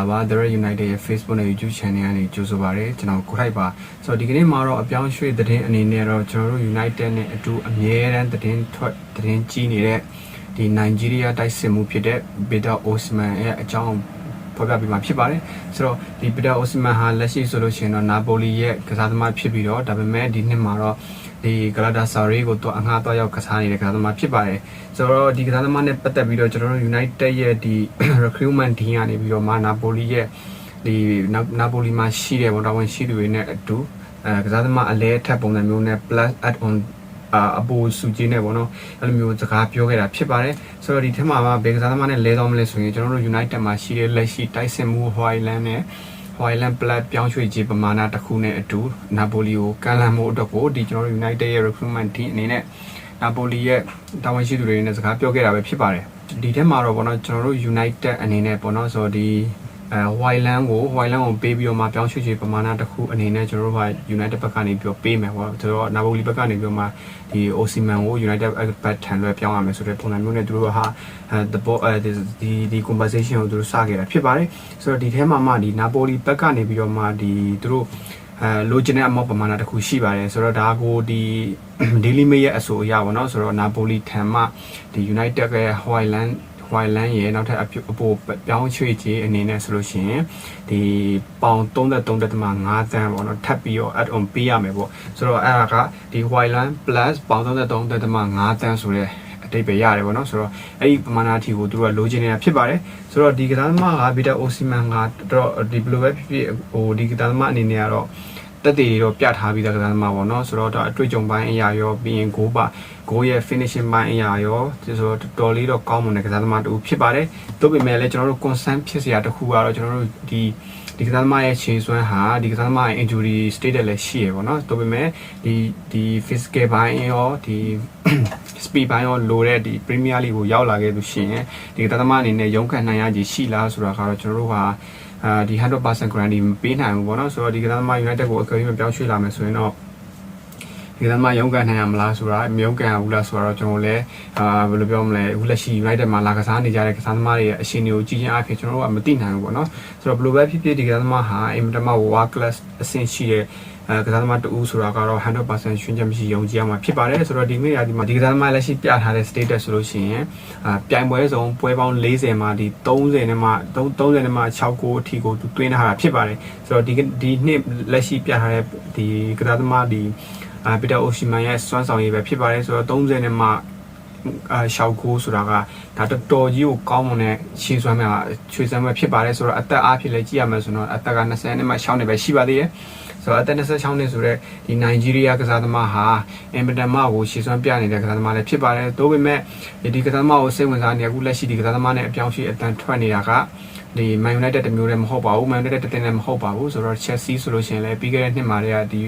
လာပါ The Red United ရဲ့ Facebook နဲ့ YouTube Channel ကနေကြိုဆိုပါရစေကျွန်တော်ကိုထိုက်ပါဆိုတော့ဒီကနေ့မှာတော့အပြောင်းရွှေ့သတင်းအနေနဲ့တော့ကျွန်တော်တို့ United နဲ့အတူအမြဲတမ်းသတင်းထွက်သတင်းကြီးနေတဲ့ဒီနိုင်ဂျီးရီးယားတိုက်စစ်မှုဖြစ်တဲ့ Peter Osman ရဲ့အကြောင်း ဖော်ပြပေးမှာဖြစ်ပါတယ်ဆိုတော့ဒီ Peter Osman ဟာလက်ရှိဆိုလို့ရှိရင်တော့နာပိုလီရဲ့ကစားသမားဖြစ်ပြီးတော့ဒါပေမဲ့ဒီနှစ်မှာတော့ဒီဂလာတာဆာရီကိုတော့အငှားတော့ရောက်ကစားနေတဲ့ကစားသမားဖြစ်ပါတယ်ဆိုတော့ဒီကစားသမားနဲ့ပတ်သက်ပြီးတော့ကျွန်တော်တို့ United ရဲ့ဒီ recruitment team ကနေပြီးတော့မာနာပိုလီရဲ့ဒီနာပိုလီမှာရှိတဲ့ဝန်တော်ဝန်ရှိသူတွေနဲ့အတူအဲကစားသမားအလဲထပ်ပုံစံမျိုးနဲ့ plus add on အာအပိုစုကြီးနဲ့ပေါ့နော်အဲ့လိုမျိုးစကားပြောခဲ့တာဖြစ်ပါတယ်ဆိုတော့ဒီထက်မှာဘယ်ကစားသမားနဲ့လဲတော့မလဲဆိုရင်ကျွန်တော်တို့ United မှာရှိတဲ့လက်ရှိတိုက်စစ်မှု Hoyland နဲ့ Hoyland Plus ပြောင်းရွှေ့ခြင်းပမာဏတစ်ခုနဲ့အတူနာပိုလီကိုကန်လန်မှုအတွက်ကိုဒီကျွန်တော်တို့ United ရဲ့ recruitment team အနေနဲ့နာပိုလီရဲ့တာဝန်ရှိသူတွေနဲ့စကားပြောခဲ့တာပဲဖြစ်ပါတယ်ဒီထက်မှာတော့ပေါ့နော်ကျွန်တော်တို့ United အနေနဲ့ပေါ့နော်ဆိုတော့ဒီ အဲ Hoyland ကို Hoyland ကိုပေးပြီးတော့မှပြောင်းရွှေ့ခြင်းပမာဏတစ်ခုအနေနဲ့ကျွန်တော်တို့က United ဘက်ကနေပြီးတော့ပေးမယ်ပေါ့ဆိုတော့နာပိုလီဘက်ကနေပြီးတော့မှဒီ Osimhen ကို United ဘက်ထန်လွှဲပြောင်းရမယ်ဆိုတဲ့ပုံစံမျိုးနဲ့သူတို့ကဟာအဲ the ball အဲဒီဒီ conversation ကိုသူတို့စခဲ့တာဖြစ်ပါတယ်ဆိုတော့ဒီထဲမှာမှဒီနာပိုလီဘက်ကနေပြီးတော့မှဒီသူတို့အဲလိုချင်တဲ့အမောက်ပမာဏတစ်ခုရှိပါတယ်ဆိုတော့ဒါကိုဒီ Daily Mail ရဲ့အဆိုအရပါเนาะဆိုတော့နာပိုလီထံမှဒီ United ရဲ့ Hoyland ဝိုင်လန်ရဲ့နောက်ထပ်အပြုအပိုပြောင်းရွှေ့ခြင်းအနေနဲ့ဆိုလို့ရှိရင်ဒီပေါင်33.5တန်းပေါ့နော်ထပ်ပြီးတော့ add on ပေးရမယ်ပေါ့ဆိုတော့အဲ့ဒါကဒီ white line plus ပေါင်33.5တန်းဆိုတဲ့အတိတ်ပဲရတယ်ပေါ့နော်ဆိုတော့အဲ့ဒီပမာဏအထိကိုသူတို့ကလိုချင်နေတာဖြစ်ပါတယ်ဆိုတော့ဒီကစားသမားကဗီတာအိုစီမန်ကတော့ဒီဘလိုပဲဖြစ်ဖြစ်ဟိုဒီကစားသမားအနေနဲ့ကတော့ တက်တည်တော့ပြထားပြီးသားကစားသမားပေါ့နော်ဆိုတော့ဒါအတွေ့အကြုံပိုင်းအရာရောပြီးရင်ဂိုးပါဂိုးရဲ့ finishing ပိုင်းအရာရောဆိုတော့တော်တော်လေးတော့ကောင်းမွန်တဲ့ကစားသမားတူဖြစ်ပါတယ်သို့ပေမဲ့လည်းကျွန်တော်တို့ concern ဖြစ်စရာတစ်ခုကတော့ကျွန်တော်တို့ဒီဒီကစားသမားရဲ့ခြေစွမ်းဟာဒီကစားသမားရဲ့ injury state လည်းရှိရပေါ့နော်သို့ပေမဲ့ဒီဒီ physical ဘိုင်းရောဒီ speed ဘိုင်းရောလိုတဲ့ဒီ Premier League ကိုရောက်လာခဲ့သူရှင်ဒီကစားသမားအနေနဲ့ရုန်းကန်နိုင်ရကြီးရှိလားဆိုတာကတော့ကျွန်တော်တို့ဟာ အာဒီ100% guarantee မပေးနိုင်ဘူးပေါ့နော်ဆိုတော့ဒီကစားသမား United ကိုအကယ်၍ပြောင်းရွှေ့လာမယ်ဆိုရင်တော့ ဒီကမှရုံးကန်နိုင်ရမလားဆိုတာမရုံးကန်ရဘူးလားဆိုတော့ကျွန်တော်လည်းအာဘယ်လိုပြောမလဲအခုလက်ရှိ United မှာလာကစားနေကြတဲ့ကစားသမားတွေရဲ့အရှင်တွေကိုကြည့်ချင်းအဖြစ်ကျွန်တော်တို့ကမသိနိုင်ဘူးပေါ့နော်ဆိုတော့ဘယ်လိုပဲဖြစ်ဖြစ်ဒီကစားသမားဟာအင်မတန်မှ world class အဆင့်ရှိတဲ့အဲကစားသမားတူဆိုတာကတော့100%ရှင်ချက်မရှိယုံကြည်ရမှာဖြစ်ပါတယ်ဆိုတော့ဒီနေ့ရာဒီမှာဒီကစားသမားလက်ရှိပြထားတဲ့ status ဆိုလို့ရှိရင်အာပြိုင်ပွဲစုံပွဲပေါင်း40မှာဒီ30နဲ့မှ30နဲ့မှ6ကိုအထိကိုသူတွင်းထားတာဖြစ်ပါတယ်ဆိုတော့ဒီဒီနှစ်လက်ရှိပြထားတဲ့ဒီကစားသမားဒီ အာပီတာအိုရှီမန်ရဲ့စွမ်းဆောင်ရည်ပဲဖြစ်ပါတယ်ဆိုတော့30နဲ့မှအာရှောက်ကိုဆိုတာကဒါတော်တော်ကြီးကိုကောင်းမွန်တဲ့ရှင်းစွမ်းမှာချွေစမ်းပဲဖြစ်ပါတယ်ဆိုတော့အသက်အားဖြင့်လည်းကြည့်ရမယ်ဆိုတော့အသက်က20နဲ့မှ6နဲ့ပဲရှိပါသေးတယ်ဆိုတော့အသက်26နှစ်ဆိုတော့ဒီနိုင်ဂျီးရီးယားကစားသမားဟာအင်မတန်မှကိုရှည်စွမ်းပြနေတဲ့ကစားသမားလည်းဖြစ်ပါတယ်။ဒါပေမဲ့ဒီကစားသမားကိုစိတ်ဝင်စားနေအခုလက်ရှိဒီကစားသမားနဲ့အပြောင်းအရွှေ့အတန်ထွက်နေတာက ဒီ Man United တမျိုးတည်းမဟုတ်ပါဘူး Man United တတင်းလည်းမဟုတ်ပါဘူးဆိုတော့ Chelsea ဆိုလို့ရှိရင်လည်းပြီးခဲ့တဲ့နှစ်မှာတည်းကဒီ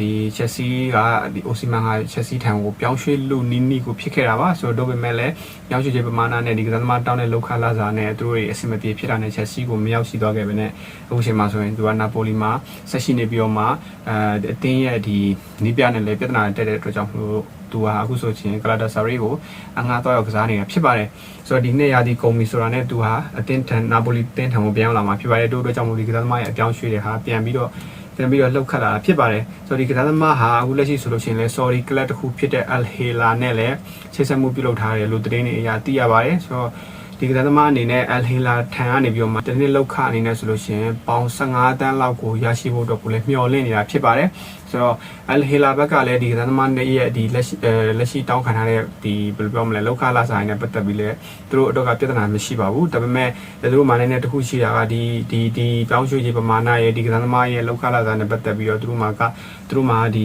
ဒီ Chelsea ကဒီ Osimhen က Chelsea ထံကိုပြောင်းရွှေ့လို့နီးနီးကိုဖြစ်ခဲ့တာပါဆိုတော့ဒါပေမဲ့လည်းပြောင်းရွှေ့ခြင်းပမာဏနဲ့ဒီကစားသမားတောင်းတဲ့လောက်ခလာစာနဲ့သူတို့ရဲ့အဆင်မပြေဖြစ်တာနဲ့ Chelsea ကိုမရောက်ရှိသွားခဲ့ပဲနဲ့အခုချိန်မှာဆိုရင်သူက Napoli မှာဆက်ရှိနေပြီးတော့မှအဲအတင်းရဲ့ဒီနီးပြနဲ့လည်းပြဿနာတက်တဲ့အတွက်ကြောင့်မလို့ သူဟာအခုဆိုချင်းကလာတာဆာရီကိုအငှားတော့ရောက်ကစားနေတာဖြစ်ပါတယ်ဆိုတော့ဒီနေ့ရာသီကုန်ပြီဆိုတာနဲ့သူဟာအတင်းထန်နာပိုလီတင်းထန်ကိုပြန်ရောက်လာမှာဖြစ်ပါတယ်တို့အတွက်ကြောင့်မို့ဒီကစားသမားရဲ့အပြောင်းရွှေ့တဲ့ဟာပြန်ပြီးတော့ပြန်ပြီးတော့လှုပ်ခတ်လာတာဖြစ်ပါတယ်ဆိုတော့ဒီကစားသမားဟာအခုလက်ရှိဆိုလို့ရှိရင်လဲ sorry club တစ်ခုဖြစ်တဲ့ Al Hilal နဲ့လည်းချိတ်ဆက်မှုပြုလုပ်ထားတယ်လို့သတင်းတွေအရာသိရပါတယ်ဆိုတော့ ဒီကစားသမားအနေနဲ့ Al Hilal ထံကနေပြီးတော့မှတစ်နှစ်လောက်ခအနေနဲ့ဆိုလို့ရှိရင်ပေါင်15တန်းလောက်ကိုရရှိဖို့အတွက်ကိုလည်းမျှော်လင့်နေတာဖြစ်ပါတယ်ဆိုတော့ Al Hilal ဘက်ကလည်းဒီကစားသမားနဲ့ရဲ့ဒီလက်ရှိအဲလက်ရှိတောင်းခံထားတဲ့ဒီဘယ်လိုပြောမလဲလောက်ခလာဆိုင်နဲ့ပတ်သက်ပြီးလဲသူတို့အတွက်ကပြဿနာမရှိပါဘူးဒါပေမဲ့သူတို့မှလည်းတစ်ခုရှိတာကဒီဒီဒီပြောင်းရွှေ့ခြင်းပမာဏရဲ့ဒီကစားသမားရဲ့လောက်ခလာဆိုင်နဲ့ပတ်သက်ပြီးတော့သူတို့မှကသူတို့မှဒီ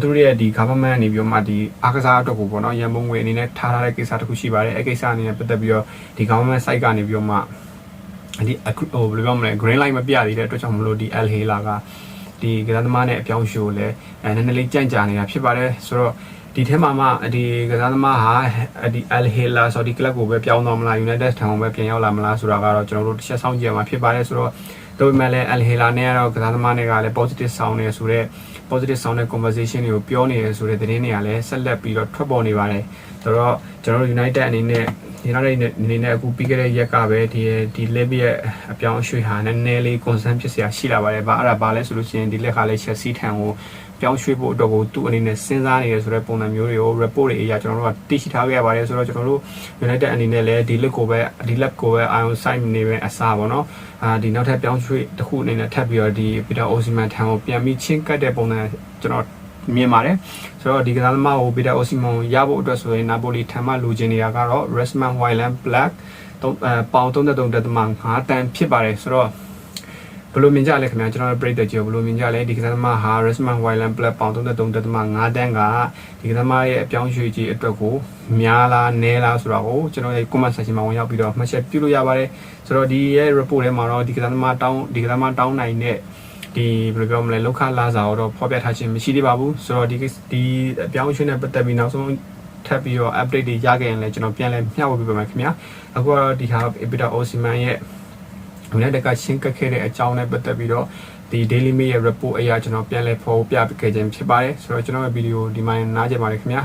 သူတို့ရဲ့ဒီ government နေပြီးတော့မှဒီအားကစားအတွက်ကိုပေါ့နော်ရန်ပုံငွေအနေနဲ့ထားထားတဲ့ကိစ္စတစ်ခုရှိပါတယ်အဲကိစ္စအနေနဲ့ပတ်သက်ပြီးတော့ဒီ government site ကနေပြီးတော့မှဒီဟိုဘယ်လိုပြောမလဲ green light မပြသေးတဲ့အတွက်ကြောင့်မလို့ဒီ Al Hilal ကဒီကစားသမားနဲ့အပြောင်းရှို့လဲအဲနည်းနည်းလေးကြန့်ကြာနေတာဖြစ်ပါတယ်ဆိုတော့ဒီထဲမှာမှဒီကစားသမားဟာဒီ Al Hilal ဆိုဒီကလပ်ကိုပဲပြောင်းတော့မလား United ထံကိုပဲပြန်ရောက်လာမလားဆိုတာကတော့ကျွန်တော်တို့တစ်ချက်ဆောင်ကြည့်ရမှာဖြစ်ပါတယ်ဆိုတော့ဒါပေမဲ့လည်း Al Hilal နဲ့ကတော့ကစားသမားတွေကလည်း positive sound နေဆိုတော့ positive sound တဲ့ conversation တွေကိုပြောနေရဆိုတဲ့သတင်းတွေကလည်းဆက်လက်ပြီးတော့ထွက်ပေါ်နေပါတယ်ဆိုတော့ကျွန်တော်တို့ United အနေနဲ့ ဒီနောက်တဲ့အနေနဲ့အခုပြီးခဲ့တဲ့ရက်ကပဲဒီဒီ lab ရဲ့အပြောင်းအရွှေ့ဟာနည်းနည်းလေး concern ဖြစ်စရာရှိလာပါတယ်။ဘာအဲ့ဒါဘာလဲဆိုလို့ရှိရင်ဒီလက်ကလည်း chassis ထံကိုပြောင်းရွှေ့ဖို့အတွက်ကိုသူ့အနေနဲ့စဉ်းစားနေရဆိုတဲ့ပုံစံမျိုးတွေကို report တွေအရာကျွန်တော်တို့ကသိရှိထားခဲ့ရပါတယ်ဆိုတော့ကျွန်တော်တို့ United အနေနဲ့လည်းဒီ lab ကိုပဲဒီ lab ကိုပဲ ion site နေပဲအစားပေါ့နော်။အာဒီနောက်ထပ်ပြောင်းရွှေ့တစ်ခုအနေနဲ့ထပ်ပြီးတော့ဒီ Peter Osimhen ထံကိုပြန်ပြီးချင်းကပ်တဲ့ပုံစံကျွန်တော် မြင်ပါတယ်ဆိုတော့ဒီကစားသမားကိုပီတာအိုစီမွန်ရဖို့အတွက်ဆိုရင်နာပိုလီထံမှလိုချင်နေတာကတော့ Resman Wyland Black တုံးအဲပေါင်33.5တန်ဖြစ်ပါတယ်ဆိုတော့ဘယ်လိုမြင်ကြလဲခင်ဗျာကျွန်တော်ပြိတ္တကြီးဘယ်လိုမြင်ကြလဲဒီကစားသမားဟာ Resman Wyland Black ပေါင်33.5တန်ကဒီကစားသမားရဲ့အပြောင်းရွှေ့ကြီးအတွက်ကိုများလားနည်းလားဆိုတော့ကိုကျွန်တော်ရဲ့ comment section မှာဝင်ရောက်ပြီးတော့မှတ်ချက်ပြုလို့ရပါတယ်ဆိုတော့ဒီရဲ့ report ထဲမှာတော့ဒီကစားသမားတောင်းဒီကစားသမားတောင်းနိုင်တဲ့ ဒီဘယ်လိုပြောမလဲလောက်ခလာစာတော့ဖော်ပြထားခြင်းမရှိသေးပါဘူးဆိုတော့ဒီဒီအပြောင်းအရွှေ့နဲ့ပတ်သက်ပြီးနောက်ဆုံးထပ်ပြီးတော့ update တွေရခဲ့ရင်လည်းကျွန်တော်ပြန်လဲမျှဝေပေးပါမယ်ခင်ဗျာအခုကတော့ဒီဟာ Peter Osimhen ရဲ့ United ကရှင်းကပ်ခဲ့တဲ့အကြောင်းနဲ့ပတ်သက်ပြီးတော့ဒီ Daily Mail ရဲ့ report အရာကျွန်တော်ပြန်လဲဖော်ပြခဲ့ခြင်းဖြစ်ပါတယ်ဆိုတော့ကျွန်တော်ရဲ့ဗီဒီယိုဒီမှာနားကြပါတယ်ခင်ဗျာ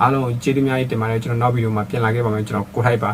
အားလုံးကျေးဇူးများကြီးတင်ပါတယ်ကျွန်တော်နောက်ဗီဒီယိုမှာပြန်လာခဲ့ပါမယ်ကျွန်တော်ကိုထိုက်ပါ